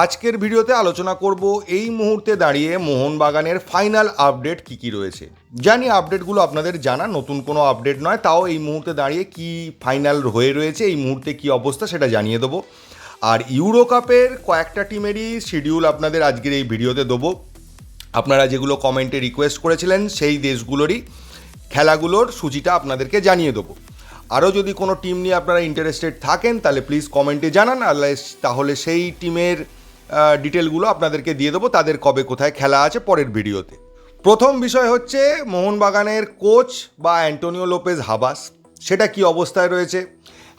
আজকের ভিডিওতে আলোচনা করব এই মুহূর্তে দাঁড়িয়ে মোহনবাগানের ফাইনাল আপডেট কি কি রয়েছে। জানি আপডেটগুলো আপনাদের জানা, নতুন কোনো আপডেট নয়, তাও এই মুহূর্তে দাঁড়িয়ে কি ফাইনাল হয়ে রয়েছে, এই মুহূর্তে কি অবস্থা সেটা জানিয়ে দেবো। আর ইউরো কাপের কয়েকটা টিমেরই শিডিউল আপনাদের আজকের এই ভিডিওতে দেবো। আপনারা যেগুলো কমেন্টে রিকোয়েস্ট করেছিলেন, সেই দেশগুলোরই খেলাগুলোর সূচিটা আপনাদেরকে জানিয়ে দেবো। আরও যদি কোনো টিম নিয়ে আপনারা ইন্টারেস্টেড থাকেন, তাহলে প্লিজ কমেন্টে জানান তাহলে সেই টিমের ডিটেলগুলো আপনাদেরকে দিয়ে দেবো, তাদের কবে কোথায় খেলা আছে পরের ভিডিওতে। প্রথম বিষয় হচ্ছে মোহনবাগানের কোচ বা অ্যান্টোনিও লোপেজ হাবাস। সেটা কি অবস্থায় রয়েছে?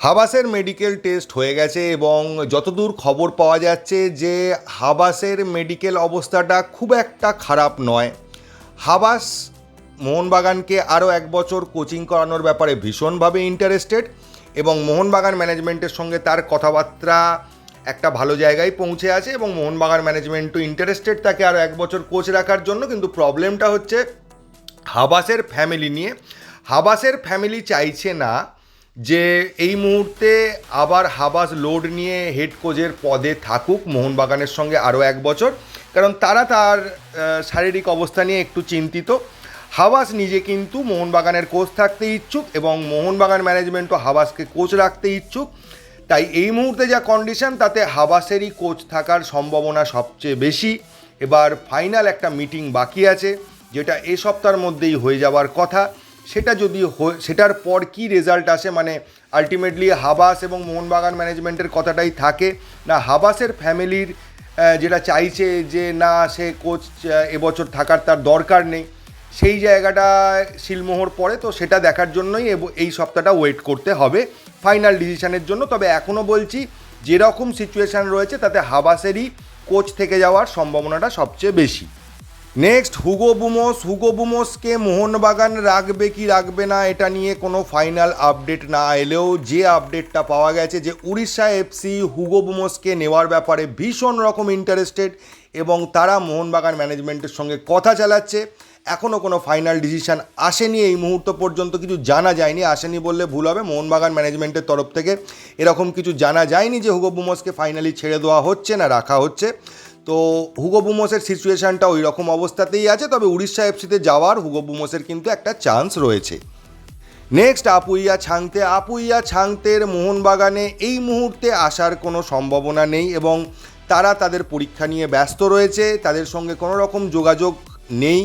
হাবাসের মেডিকেল টেস্ট হয়ে গেছে এবং যতদূর খবর পাওয়া যাচ্ছে যে হাবাসের মেডিকেল অবস্থাটা খুব একটা খারাপ নয়। হাবাস মোহনবাগানকে আরও এক বছর কোচিং করানোর ব্যাপারে ভীষণভাবে ইন্টারেস্টেড এবং মোহনবাগান ম্যানেজমেন্টের সঙ্গে তার কথাবার্তা একটা ভালো জায়গায় পৌঁছে আছে এবং মোহনবাগান ম্যানেজমেন্টও ইন্টারেস্টেড তাকে আরও এক বছর কোচ রাখার জন্য, কিন্তু প্রবলেমটা হচ্ছে হাবাসের ফ্যামিলি নিয়ে। হাবাসের ফ্যামিলি চাইছে না যে এই মুহূর্তে আবার হাবাস লোড নিয়ে হেড কোচের পদে থাকুক মোহনবাগানের সঙ্গে আরও এক বছর, কারণ তারা তার শারীরিক অবস্থা নিয়ে একটু চিন্তিত। হাবাস নিজে কিন্তু মোহনবাগানের কোচ থাকতে ইচ্ছুক এবং মোহনবাগান ম্যানেজমেন্টও হাবাসকে কোচ রাখতে ইচ্ছুক। তাই এই মুহূর্তে যা কন্ডিশন তাতে হাবাসেরই কোচ থাকার সম্ভাবনা সবচেয়ে বেশি। এবার ফাইনাল একটা মিটিং বাকি আছে, যেটা এ সপ্তাহের মধ্যেই হয়ে যাওয়ার কথা। সেটা যদি সেটার পর কি রেজাল্ট আসে মানে আলটিমেটলি হাবাস এবং মোহনবাগান ম্যানেজমেন্টের কথাটাই থাকে। না, হাবাসের ফ্যামিলির যেটা চাইছে যে না, সে কোচ এবছর থাকার তার দরকার নেই। সেই জায়গাটা শিলমোহর পড়ে, তো সেটা দেখার জন্যই এই সপ্তাহটা ওয়েট করতে হবে। ফাইনাল ডিসিশনের জন্য, তবে এখনও বলছি যেরকম সিচুয়েশান রয়েছে, তাতে হাবাসেরই কোচ থেকে যাওয়ার সম্ভাবনাটা সবচেয়ে বেশি। নেক্সট হুগো বুমোস, হুগো বুমোসকে মোহনবাগান রাখবে কি রাখবে না, এটা নিয়ে কোনো ফাইনাল আপডেট না এলেও যে আপডেটটা পাওয়া গেছে, যে উড়িষ্যা এফসি হুগো বুমোসকে নেওয়ার ব্যাপারে ভীষণ রকম ইন্টারেস্টেড এবং তারা মোহনবাগান ম্যানেজমেন্টের সঙ্গে কথা চালাচ্ছে। এখনও কোনো ফাইনাল ডিসিশন আসেনি এই মুহূর্ত পর্যন্ত, কিছু জানা যায়নি, আসেনি বললে ভুল হবে। মোহনবাগান ম্যানেজমেন্টের তরফ থেকে এরকম কিছু জানা যায়নি যে হুগো বুমোসকে ফাইনালি ছেড়ে দেওয়া হচ্ছে না, রাখা হচ্ছে। তো হুগো বুমোসের সিচুয়েশানটা ওই রকম অবস্থাতেই আছে, তবে উড়িষ্যা এফসিতে যাওয়ার হুগো বুমোসের কিন্তু একটা চান্স রয়েছে। নেক্সট আপুইয়া ছাংতে। আপুইয়া ছাংতের মোহনবাগানে এই মুহূর্তে আসার কোনো সম্ভাবনা নেই এবং তারা তাদের পরীক্ষা নিয়ে ব্যস্ত রয়েছে, তাদের সঙ্গে কোনো রকম যোগাযোগ নেই।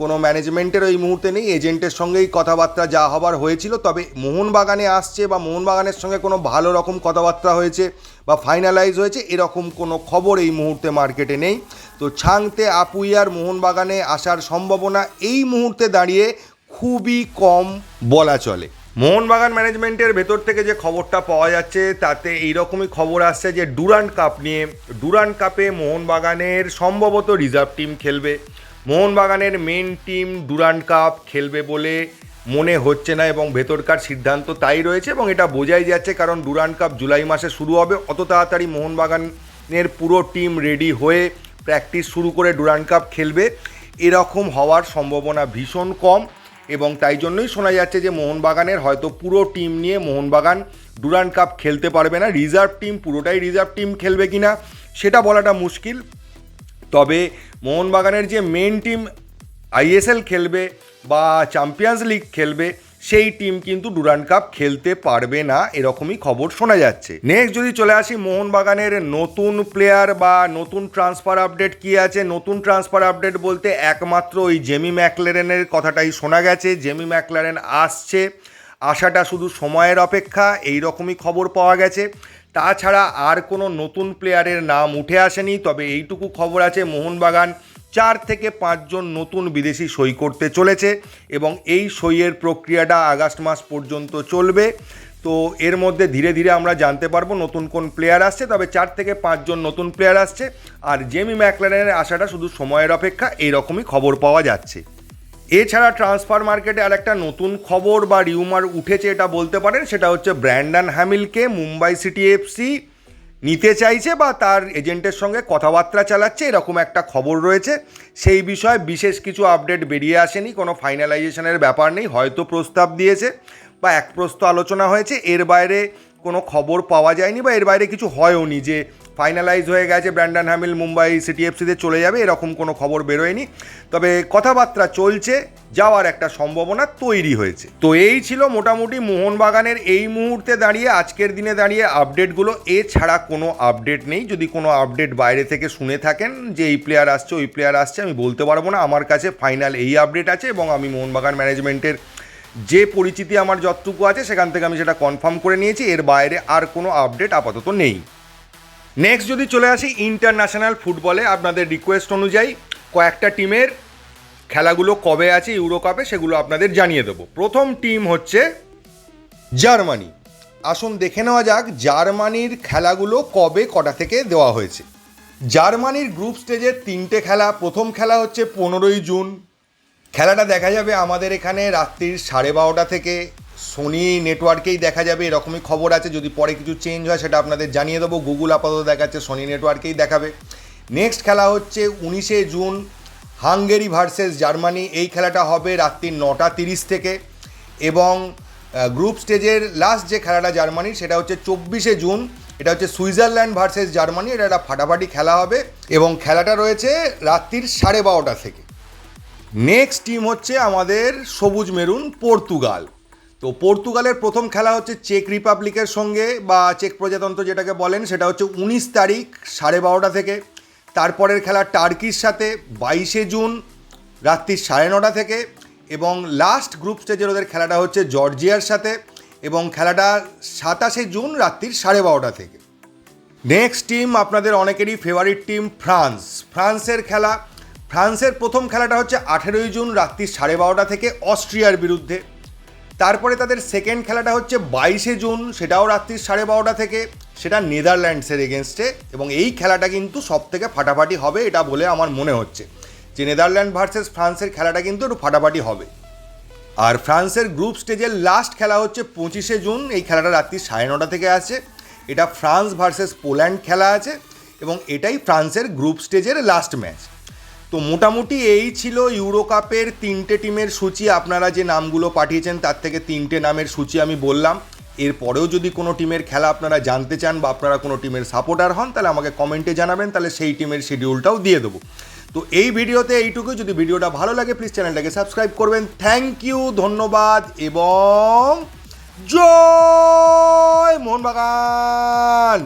কোনো ম্যানেজমেন্টের ওই মুহূর্তে নেই এজেন্টের সঙ্গেই কথাবার্তা যা হবার হয়েছিল, তবে মোহনবাগানে আসছে বা মোহনবাগানের সঙ্গে কোনো ভালো রকম কথাবার্তা হয়েছে বা ফাইনালাইজ হয়েছে, এরকম কোনো খবর এই মুহূর্তে মার্কেটে নেই। তো ছাংতে আপুইয়ার মোহনবাগানে আসার সম্ভাবনা এই মুহূর্তে দাঁড়িয়ে খুবই কম বলা চলে। মোহনবাগান ম্যানেজমেন্টের ভেতর থেকে যে খবরটা পাওয়া যাচ্ছে, তাতে এইরকমই খবর আসছে যে ডুরান্ট কাপ নিয়ে ডুরান্ট কাপে মোহনবাগানের সম্ভবত রিজার্ভ টিম খেলবে। মোহনবাগানের মেন টিম ডুরান্ট কাপ খেলবে বলে মনে হচ্ছে না এবং ভেতরকার সিদ্ধান্ত তাই রয়েছে এবং এটা বোঝাই যাচ্ছে কারণ ডুরান্ট কাপ জুলাই মাসে শুরু হবে। অত তাড়াতাড়ি মোহনবাগানের পুরো টিম রেডি হয়ে প্র্যাকটিস শুরু করে ডুরান্ট কাপ খেলবে। এরকম হওয়ার সম্ভাবনা ভীষণ কম এবং তাই জন্যই শোনা যাচ্ছে যে মোহনবাগানের হয়তো পুরো টিম নিয়ে মোহনবাগান ডুরান্ট কাপ খেলতে পারবে না। রিজার্ভ টিম পুরোটাই রিজার্ভ টিম খেলবে কি না সেটা বলাটা মুশকিল। তবে মোহনবাগানের যে মেন টিম আইএসএল খেলবে বা চ্যাম্পিয়ন্স লিগ খেলবে, সেই টিম কিন্তু ডুরান্ট কাপ খেলতে পারবে না, এরকমই খবর শোনা যাচ্ছে। নেক্সট যদি চলে আসি, মোহনবাগানের নতুন প্লেয়ার বা নতুন ট্রান্সফার আপডেট কি আছে? নতুন ট্রান্সফার আপডেট বলতে একমাত্র ওই জেমি ম্যাকলারেনের কথাটাই শোনা গেছে। জেমি ম্যাকলারেন আসছে। আসাটা শুধু সময়ের অপেক্ষা এই রকমই খবর পাওয়া গেছে। তাছাড়া আর কোনো নতুন প্লেয়ারের নাম উঠে আসেনি, তবে এইটুকু খবর আছে মোহনবাগান চার থেকে পাঁচজন নতুন বিদেশি সই করতে চলেছে এবং এই সইয়ের প্রক্রিয়াটা আগস্ট মাস পর্যন্ত চলবে। তো এর মধ্যে ধীরে ধীরে আমরা জানতে পারব নতুন কোন প্লেয়ার আসছে, তবে চার থেকে পাঁচজন নতুন প্লেয়ার আসছে। আর জেমি ম্যাকলারেনের আসাটা শুধু সময়ের অপেক্ষা, এইরকমই খবর পাওয়া যাচ্ছে। এছাড়া ট্রান্সফার মার্কেটে আর একটা নতুন খবর বা রিউমার উঠেছে, এটা বলতে পারেন। সেটা হচ্ছে ব্র্যান্ডন হ্যামিলকে মুম্বাই সিটি এফসি নিতে চাইছে বা তার এজেন্টের সঙ্গে কথাবার্তা চালাচ্ছে, এরকম একটা খবর রয়েছে। সেই বিষয়ে বিশেষ কিছু আপডেট বেরিয়ে আসেনি, কোনো ফাইনালাইজেশনের ব্যাপার নেই, হয়তো প্রস্তাব দিয়েছে বা এক প্রস্ত আলোচনা হয়েছে। এর বাইরে কোনো খবর পাওয়া যায়নি বা এর বাইরে কিছু হয়ওনি যে ফাইনালাইজ হয়ে গেছে, ব্র্যান্ডন হ্যামিল মুম্বাই সিটি এফসিতে চলে যাবে, এরকম কোনো খবর বেরোয়নি। তবে কথাবার্তা চলছে, যাওয়ার একটা সম্ভাবনা তৈরি হয়েছে। তো এই ছিল মোটামুটি মোহনবাগানের এই মুহূর্তে দাঁড়িয়ে, আজকের দিনে দাঁড়িয়ে আপডেটগুলো। এছাড়া কোনো আপডেট নেই, যদি কোনো আপডেট বাইরে থেকে শুনে থাকেন যে এই প্লেয়ার আসছে, ওই প্লেয়ার আসছে, আমি বলতে পারব না। আমার কাছে ফাইনাল এই আপডেট আছে এবং আমি মোহনবাগান ম্যানেজমেন্টের যে পরিচিতি আমার যতটুকু আছে, সেখান থেকে আমি সেটা কনফার্ম করে নিয়েছি। এর বাইরে আর কোনো আপডেট আপাতত নেই। নেক্সট যদি চলে আসি ইন্টারন্যাশনাল ফুটবলে আপনাদের রিকোয়েস্ট অনুযায়ী কয়েকটা টিমের খেলাগুলো কবে আছে ইউরো কাপে সেগুলো আপনাদের জানিয়ে দেবো। প্রথম টিম হচ্ছে জার্মানি। আসুন দেখে নেওয়া যাক জার্মানির খেলাগুলো কবে কটা থেকে দেওয়া হয়েছে। জার্মানির গ্রুপ স্টেজের তিনটে খেলা, প্রথম খেলা হচ্ছে পনেরোই জুন। খেলাটা দেখা যাবে আমাদের এখানে রাত্রির সাড়ে বারোটা থেকে। সোনি নেটওয়ার্কেই দেখা যাবে, এরকমই খবর আছে। যদি পরে কিছু চেঞ্জ হয়, সেটা আপনাদের জানিয়ে দেবো। গুগল আপাতত দেখাচ্ছে সোনি নেটওয়ার্কেই দেখাবে। নেক্সট খেলা হচ্ছে উনিশে জুন হাঙ্গেরি ভার্সেস জার্মানি এই খেলাটা হবে রাত্রি নটা তিরিশ থেকে। এবং গ্রুপ স্টেজের লাস্ট যে খেলাটা জার্মানির, সেটা হচ্ছে চব্বিশে জুন। এটা হচ্ছে সুইজারল্যান্ড ভার্সেস জার্মানি। এটা একটা ফাটাফাটি খেলা হবে। এবং খেলাটা রয়েছে রাত্রির সাড়ে বারোটা থেকে। নেক্সট টিম হচ্ছে আমাদের সবুজ মেরুন পর্তুগাল তো পর্তুগালের প্রথম খেলা হচ্ছে চেক রিপাবলিকের সঙ্গে বা চেক প্রজাতন্ত্র যেটাকে বলেন, সেটা হচ্ছে উনিশ তারিখ সাড়ে বারোটা থেকে। তারপরের খেলা টার্কির সাথে বাইশে জুন রাত্রি সাড়ে নটা থেকে এবং লাস্ট গ্রুপ স্টেজের ওদের খেলাটা হচ্ছে জর্জিয়ার সাথে এবং খেলাটা সাতাশে জুন রাত্রির সাড়ে বারোটা থেকে। নেক্সট টিম আপনাদের অনেকেরই ফেভারিট টিম ফ্রান্স। ফ্রান্সের খেলা, ফ্রান্সের প্রথম খেলাটা হচ্ছে আঠেরোই জুন রাত্রি সাড়ে বারোটা থেকে অস্ট্রিয়ার বিরুদ্ধে। তারপরে তাদের সেকেন্ড খেলাটা হচ্ছে বাইশে জুন, সেটাও রাত্রি সাড়ে বারোটা থেকে। সেটা নেদারল্যান্ডসের এগেনস্টে এবং এই খেলাটা কিন্তু সব থেকে ফাটাফাটি হবে এটা বলে আমার মনে হচ্ছে। যে নেদারল্যান্ড ভার্সেস ফ্রান্সের খেলাটা কিন্তু একটু ফাটাফাটি হবে। আর ফ্রান্সের গ্রুপ স্টেজের লাস্ট খেলা হচ্ছে পঁচিশে জুন, এই খেলাটা রাত্রি সাড়ে নটা থেকে আছে। এটা ফ্রান্স ভার্সেস পোল্যান্ড খেলা আছে, এবং এটাই ফ্রান্সের গ্রুপ স্টেজের লাস্ট ম্যাচ তো মোটামুটি এই ছিল ইউরো কাপের তিনটে টিমের সূচি। আপনারা যে নামগুলো পাঠিয়েছেন, তার থেকে তিনটে নামের সূচি আমি বললাম। এরপরেও যদি কোনো টিমের খেলা আপনারা জানতে চান বা আপনারা কোনো টিমের সাপোর্টার হন, তাহলে আমাকে কমেন্টে জানাবেন, তাহলে সেই টিমের শিডিউলটাও দিয়ে দেবো। তো এই ভিডিওতে এইটুকু যদি ভিডিওটা ভালো লাগে প্লিজ চ্যানেলটাকে সাবস্ক্রাইব করবেন। থ্যাংক ইউ ধন্যবাদ এবং জয় মোহনবাগান!